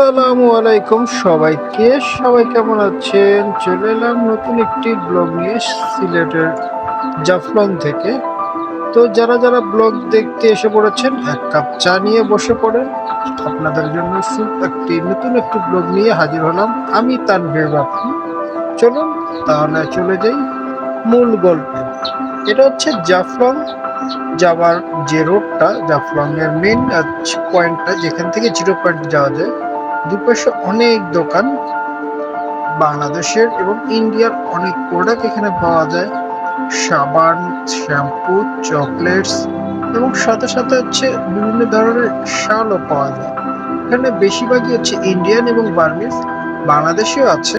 আসসালামু সবাইকে। সবাই কেমন আছেন? চলে এলাম নতুন একটি ব্লগ নিয়ে সিলেটের জাফলং থেকে। তো যারা যারা ব্লগ দেখতে এসে পড়েছেন, এক কাপ চা নিয়ে বসে পড়েন। আপনাদের জন্য একটি নতুন একটি ব্লগ নিয়ে হাজির হলাম আমি তানভীর বাপু। চলুন তাহলে চলে যাই মূল গল্পে। এটা হচ্ছে জাফলং। যাওয়ার যে রোডটা জাফলং এর মেন পয়েন্টটা যেখান থেকে জিরো পয়েন্ট যাওয়া যায়, দুপাশে অনেক দোকান। বাংলাদেশের এবং ইন্ডিয়ার অনেক প্রোডাক্ট এখানে পাওয়া যায়। সাবান শ্যাম্পু চকলেটস এবং সাথে সাথে হচ্ছে বিভিন্ন ধরনের শালও পাওয়া যায়। এখানে বেশিরভাগই হচ্ছে ইন্ডিয়ান এবং বার্মিজ বাংলাদেশেও আছে।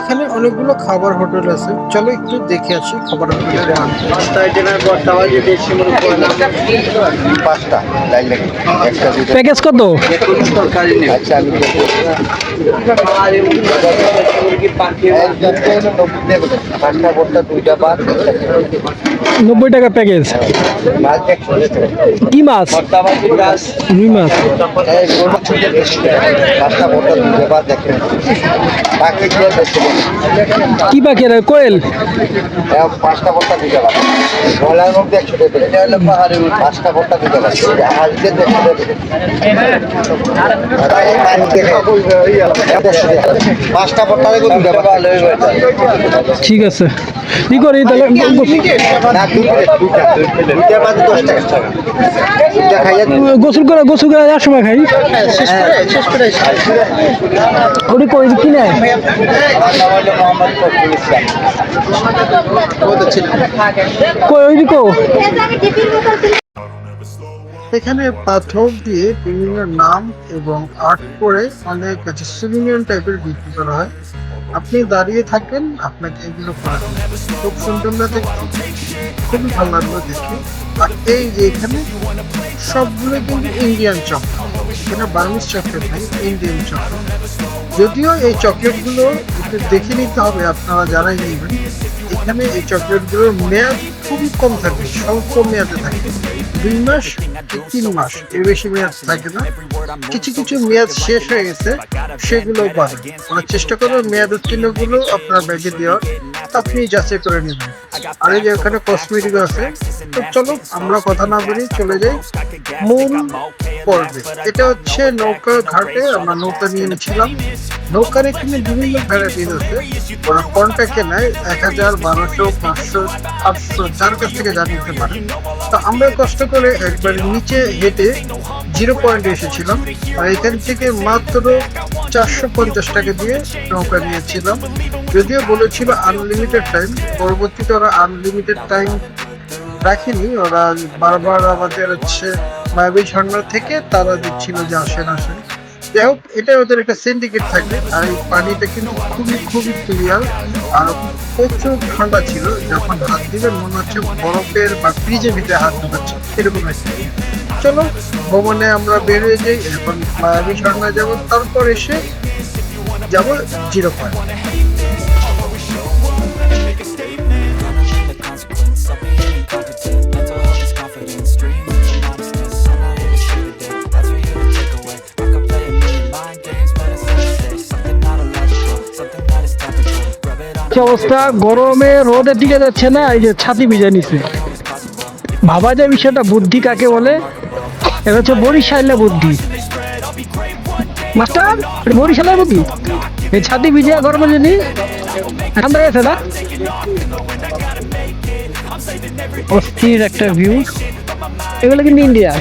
এখানে অনেকগুলো খাবার হোটেল আছে। চলো একটু দেখে আসি খাবার হোটেলের নাম পাঁচটা প্যাকেজ কত? আচ্ছা আমি নব্বই টাকা প্যাকেজ কি মাছ? রুই মাছ। কি পাখি রে কোয়েল? পাঁচটা ভর্তা দুইটা ভাত ময়লার মধ্যে পাঁচটা ভর্তা ঠিক আছে। কি করি তাহলে? না গোসল করে গোসল করে যাওয়ার সময় খাই। ওটি কই, কি ইসলাম কই, ওই দিকো এখানে পাথর দিয়ে বিভিন্ন নাম এবং আর্ট করে অনেক সিলিমিয়ান টাইপের বিক্রি করা হয়। আপনি দাঁড়িয়ে থাকেন, আপনাকে এগুলো খুব সুন্দর না দেখতে। খুবই ভালো লাগল দেখে। আর এই যে এখানে সবগুলো কিন্তু ইন্ডিয়ান চকলেট এখানে বার্মিজ চকলেট নেই ইন্ডিয়ান চকলেট যদিও এই চকলেটগুলো একটু দেখে নিতে হবে, আপনারা যারাই নেবেন। এখানে এই চকলেটগুলোর মেয়াদ খুবই কম থাকে, স্বল্প মেয়াদে থাকে। দুই মাস তিন মাস? এর বেশি মেয়াদ থাকে না? কিছু কিছু মেয়াদ শেষ হয়ে গেছে সেগুলো বাদ। আমরা চেষ্টা করব মেয়াদ উত্তীর্ণগুলো আপনার ব্যাগে দেওয়ার। আপনি যাচাই করে নেবেন। আর এই যে ওখানে কসমেটিক আছে, তো চলো আমরা কথা না বলি চলে যাই মূল পর্বে। এটা হচ্ছে নৌকা ঘাটে আমরা নৌকা নিয়ে নিয়েছিলাম নৌকার এখানে বিভিন্ন ভ্যারাইটিস আছে। ওরা কন্ট্যাক্টে নেয় এক হাজার, বারোশো, পাঁচশো আটশো যার কাছ থেকে জানিয়ে পারেন তো আমরা কষ্ট করে একবার নিচে হেঁটে জিরো পয়েন্টে এসেছিলাম। আর এখান থেকে মাত্র চারশো পঞ্চাশ টাকা দিয়ে নৌকা নিয়েছিলাম। যদিও বলেছিল আনলিমিটেড টাইম পরবর্তীতে ওরা আনলিমিটেড টাইম রাখিনি। ওরা বারবার আমাদের হচ্ছে মায়াবী ঝর্ণা থেকে তারা দিচ্ছিল যে আসেন আসেন। যাই হোক এটা ওদের একটা সিন্ডিকেট থাকবে। আর এই পানিটা কিন্তু খুবই খুবই ক্লিয়ার আর প্রচুর ঠান্ডা ছিল, যখন হাত দিবেন মনে হচ্ছে বরফের বা ফ্রিজের ভিতরে হাত ঢোকাচ্ছে। এরকম একটা চলো ভ্রমণে আমরা বেরিয়ে যাই, এখন মায়াবী ঝর্ণা যাব, তারপর এসে যাব জিরো পয়েন্ট কি অবস্থা? গরমে রোদে দিকে যাচ্ছে না, এই যে ছাতি ভিজে নিছে। ভাবা যায় বিষয়টা, বুদ্ধি কাকে বলে? এটা হচ্ছে বরিশালের বুদ্ধি। মাস্টার বরিশালের বুদ্ধি? এই ছাতি ভিজে গরমে জানি ঠান্ডা গেছে না? অস্থির একটা ভিউ এগুলো কিন্তু ইন্ডিয়া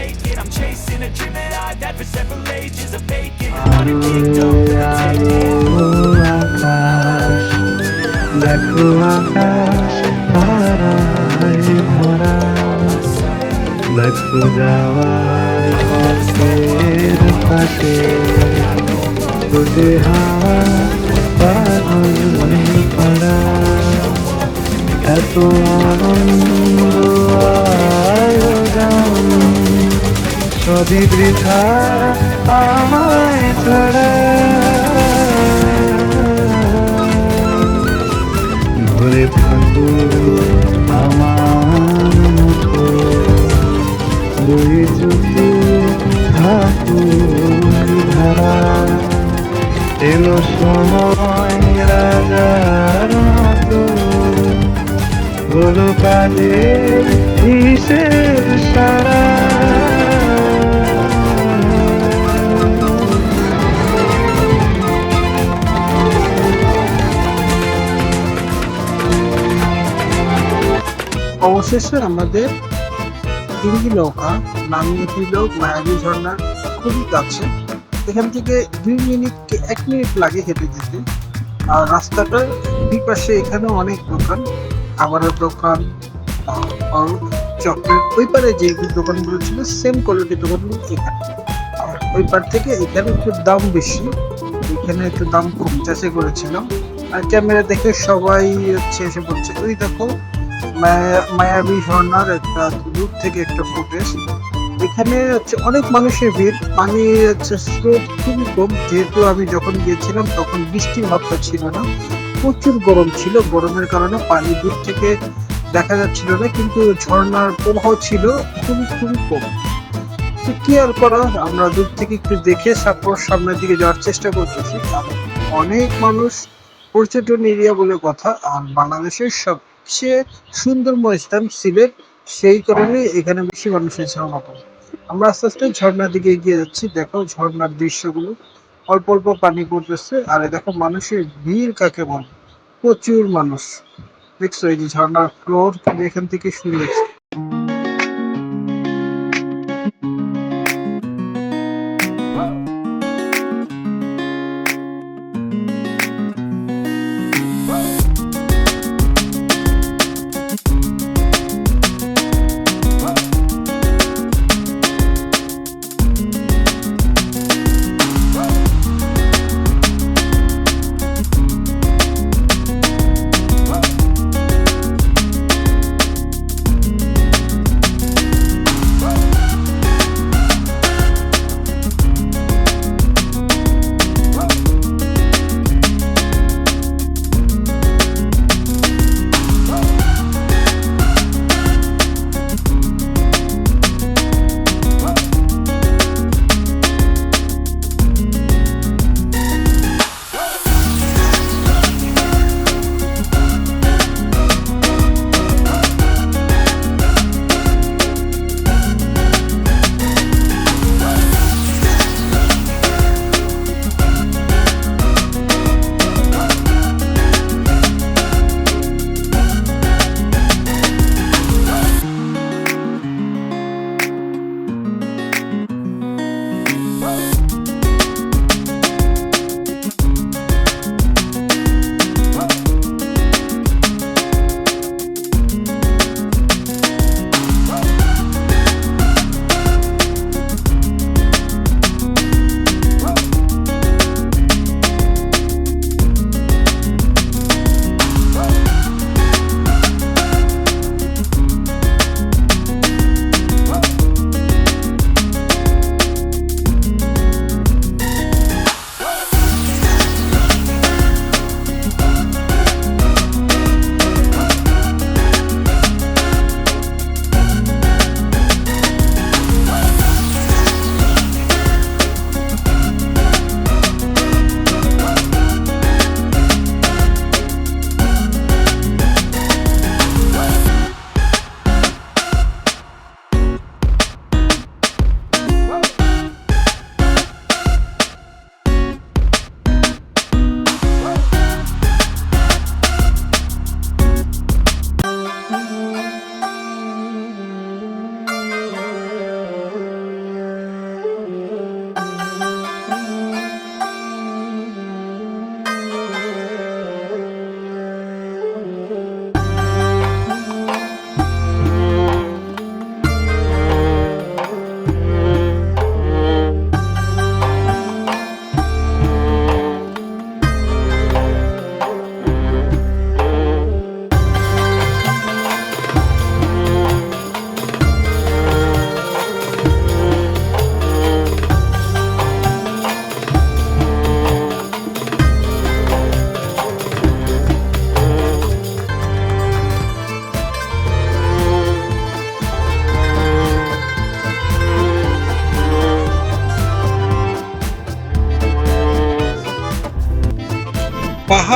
দেখো আকাশ তারায় ভরা দেখো যাওয়ার পথের পাশে তোদের হাওয়া পাগল করা এত আনন্দ আয়োজন বৃথা ভরে থাকো আমার মুঠো যদি থাকো ধারা। এলো সময় রাজার মতো হলো হিসেব সারা? অবশেষে আমাদের ডিঙ্গি নৌকা নামিয়ে দিল মায়াবী ঝর্ণার খুবই কাছে। এখান থেকে দুই মিনিট এক মিনিট লাগে হেঁটে যেতে। আর রাস্তাটার দুই পাশে এখানে অনেক দোকান। খাবারের দোকান আর চকলেট, ওই পারে যে দোকানগুলো ছিল সেম কোয়ালিটির দোকানগুলো এখানে। আর ওই পার থেকে এখানে একটু দাম বেশি। এখানে একটু দাম কম, চাষে করেছিলাম। আর ক্যামেরা দেখে সবাই হচ্ছে এসে বলছে ওই দেখো মায়াবী ঝর্ণার একটা দূর থেকে একটা ফুটেজ এখানে হচ্ছে অনেক মানুষের ভিড়। পানি হচ্ছে স্রোত খুবই কম। যেহেতু আমি যখন গিয়েছিলাম তখন বৃষ্টির ভাবটা ছিল না। প্রচুর গরম ছিল। গরমের কারণে পানি দূর থেকে দেখা যাচ্ছিল না। কিন্তু ঝর্ণার প্রবাহ ছিল খুবই খুবই কম। তো কি আর করা আমরা দূর থেকে একটু দেখে তারপর সামনের দিকে যাওয়ার চেষ্টা করতেছি। অনেক মানুষ পর্যটন এরিয়া বলে কথা। আর বাংলাদেশের সবচেয়ে সুন্দরময় স্থান সিলেট, সেই কারণে এখানে বেশি মানুষের সমাগম আমরা আস্তে আস্তে ঝর্ণার দিকে এগিয়ে যাচ্ছি। দেখো ঝর্ণার দৃশ্যগুলো। অল্প অল্প পানি পড়তেছে। আর দেখো মানুষের ভিড় কাকে বলে? প্রচুর মানুষ। দেখছ এই যে ঝর্ণার ফ্লোর এখান থেকে শুরু হয়েছে।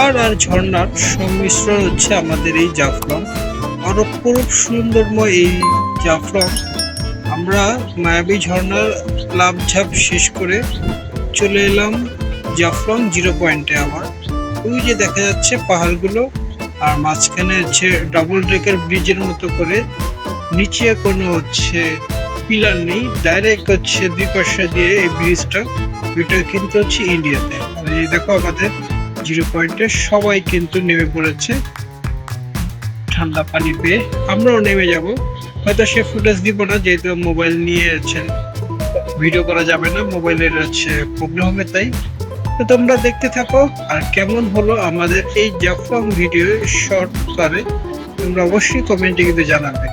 পাহাড় আর ঝর্ণার সংমিশ্রণ হচ্ছে আমাদের এই জাফলং। অরূপ সুন্দরময় এই জাফলং, আমরা মায়াবী ঝর্ণার লাভ ঝাপ শেষ করে চলে এলাম জাফলং জিরো পয়েন্টে আবার। ওই যে দেখা যাচ্ছে পাহাড়গুলো, আর মাঝখানে হচ্ছে ডাবল ডেকের ব্রিজের মতো করে, নিচে কোনো হচ্ছে পিলার নেই ডাইরেক্ট হচ্ছে দুই পাশে দিয়ে এই ব্রিজটা এটা কিন্তু হচ্ছে ইন্ডিয়াতে দেখো আমাদের জিরো পয়েন্টে সবাই কিন্তু নেমে পড়েছে। ঠান্ডা পানি পেয়ে আমরাও নেমে যাব। হয়তো সে ফুটেজ দিব না, যেহেতু মোবাইল নিয়ে আছে ভিডিও করা যাবে না মোবাইলের হচ্ছে প্রবলেম হবে তাই। তো তোমরা দেখতে থাকো, আর কেমন হলো আমাদের এই জাফলং ভিডিও শর্ট করে তোমরা অবশ্যই কমেন্টে কিন্তু জানাবে।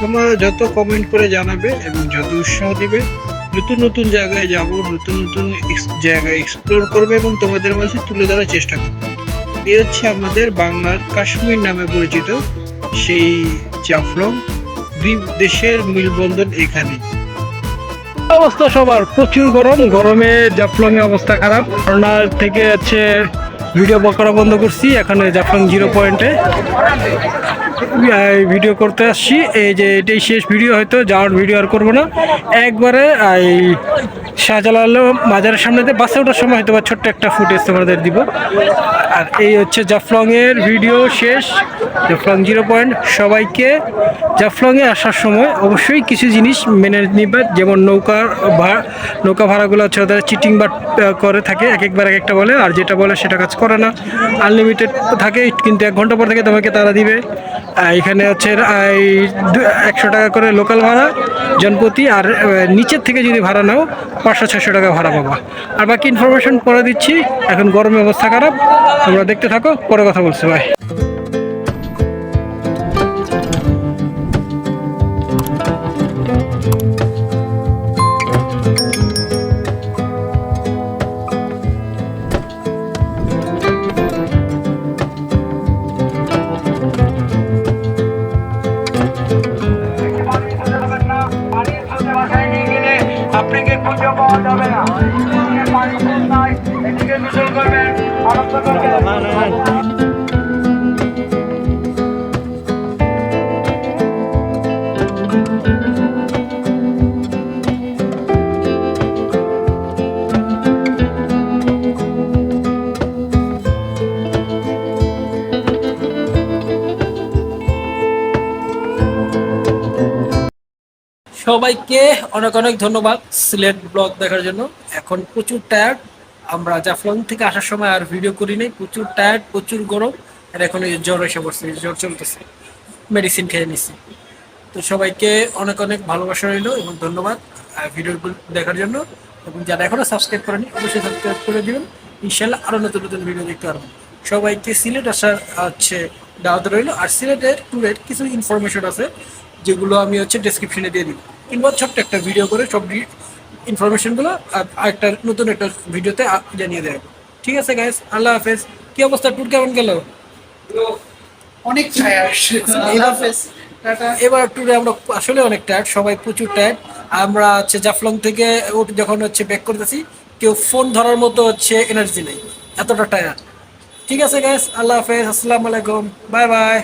তোমরা যত কমেন্ট করে জানাবে এবং যত উৎসাহ দিবে নতুন নতুন জায়গায় যাব, নতুন নতুন জায়গায় এক্সপ্লোর করবে এবং তোমাদের মাঝে তুলে ধরার চেষ্টা করবে। এ হচ্ছে আমাদের বাংলার কাশ্মীর নামে পরিচিত সেই জাফলং দুই দেশের মিলবন্ধন এখানে। অবস্থা সবার, প্রচুর গরম, গরমে জাফলং এর অবস্থা খারাপ। করোনার থেকে হচ্ছে ভিডিও করা বন্ধ করছি, এখানে জাফলং জিরো পয়েন্টে ভিডিও করতে আসছি। এই যে এটাই শেষ ভিডিও হয়তো যাওয়ার ভিডিও আর করব না। একবারে এই শাহজালাল মাজারের সামনে দিয়ে বাসে ওঠার সময় হয়তো বা ছোট্ট একটা ফুটেজ তোমাদের দিব। আর এই হচ্ছে জাফলং এর ভিডিও শেষ। Jaflong zero point. সবাইকে জাফলং এ আসার সময় অবশ্যই কিছু জিনিস মেনে নিবে, যেমন নৌকা ভাড়া নৌকা ভাড়াগুলো হচ্ছে ওদের চিটিং বা করে থাকে এক একবার এক একটা বলে, আর যেটা বলে সেটা কাজ করে না। আনলিমিটেড থাকে, কিন্তু এক ঘণ্টা পর থেকে তোমাকে তারা দিবে। এখানে হচ্ছে একশো টাকা করে লোকাল ভাড়া, জনপ্রতি, আর নিচের থেকে যদি ভাড়া নাও পাঁচশো ছশো টাকা ভাড়া পাবা। আর বাকি ইনফরমেশন পরে দিচ্ছি। এখন গরমের অবস্থা খারাপ। তোমরা দেখতে থাকো, পরে কথা বলছি ভাই সবাইকে অনেক অনেক ধন্যবাদ সিলেট ব্লগ দেখার জন্য। এখন প্রচুর টায়ার্ড আমরা জাফলং থেকে আসার সময় আর ভিডিও করি নাই প্রচুর টায়ার্ড প্রচুর গরম। আর এখন এই জ্বর এসে পড়ছে জ্বর চলতেছে। মেডিসিন খেয়ে নিছি। তো সবাইকে অনেক অনেক ভালোবাসা রইল এবং ধন্যবাদ ভিডিওগুলো দেখার জন্য। এবং যারা এখনও সাবস্ক্রাইব করেনি, অবশ্যই সাবস্ক্রাইব করে দিবেন। ইনশাল্লাহ আরও নতুন নতুন ভিডিও দেখতে পারবেন সবাইকে সিলেট আসার হচ্ছে দাওয়াত রইল। আর সিলেটের ট্যুরের কিছু ইনফরমেশন আছে, যেগুলো আমি হচ্ছে ডেসক্রিপশনে দিয়ে দিব। কিংবা ছোট্ট একটা ভিডিও করে সব ইনফরমেশনগুলো একটা নতুন একটা ভিডিওতে জানিয়ে দেবো ঠিক আছে গাইস আল্লাহ হাফেজ। কি অবস্থা? ট্যুর কেমন গেল? অনেক এবার ট্যুরে আমরা আসলে অনেক টায়ার্ড সবাই প্রচুর টায়ার্ড আমরা হচ্ছে জাফলং থেকে যখন হচ্ছে ব্যাক করতেছি কেউ ফোন ধরার মতো হচ্ছে এনার্জি নেই। এতটা টায়ার্ড ঠিক আছে গাইস আল্লাহ হাফেজ। আসসালামু আলাইকুম। Bye bye